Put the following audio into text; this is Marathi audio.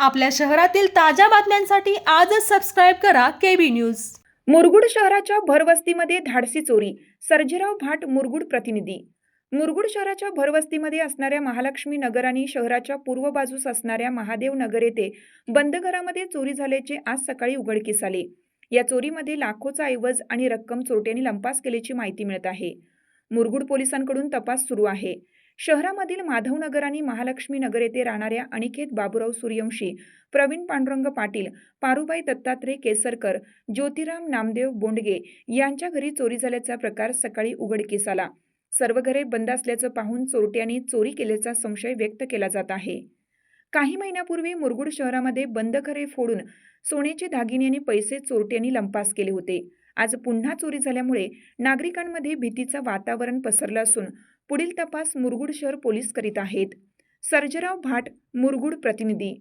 आपल्या शहरातील ताज्या बातम्यांसाठी आजच सबस्क्राईब करा केबी न्यूज मुरगुड शहराच्या भरवस्तीमध्ये धाडसी चोरी सर्जेराव भाट मुरगुड प्रतिनिधी. मुरगुड शहराच्या भरवस्तीमध्ये असणाऱ्या महालक्ष्मी नगर आणि शहराच्या पूर्व बाजूस असणाऱ्या महादेव नगर येथे बंद घरामध्ये चोरी झाल्याचे आज सकाळी उघडकीस आले. या चोरीमध्ये लाखोचा ऐवज आणि रक्कम चोरट्यांनी लंपास केल्याची माहिती मिळत आहे. मुरगुड पोलिसांकडून तपास सुरू आहे. शहरामधील माधवनगर आणि महालक्ष्मी नगर येथे राहणाऱ्या अनिकेत बाबुराव सूर्यवंशी प्रवीण पांडुरंग पाटील पारुबाई दत्तात्रय केसरकर ज्योतिराम नामदेव बोंडगे यांच्या घरी चोरी झाल्याचा प्रकार सकाळी उघडकीस आला. सर्व घरे बंद असल्याचं पाहून चोरट्यांनी चोरी केल्याचा संशय व्यक्त केला जात आहे. काही महिन्यापूर्वी मुरगुड शहरामध्ये बंद घरे फोडून सोन्याचे दागिने आणि पैसे चोरट्यांनी लंपास केले होते. आज पुन्हा चोरी झाल्यामुळे नागरिकांमध्ये भीतीचं वातावरण पसरलं असून पुढील तपास मुरगुड शहर पोलीस करीत आहेत. सर्जराव भाट मुरगुड प्रतिनिधी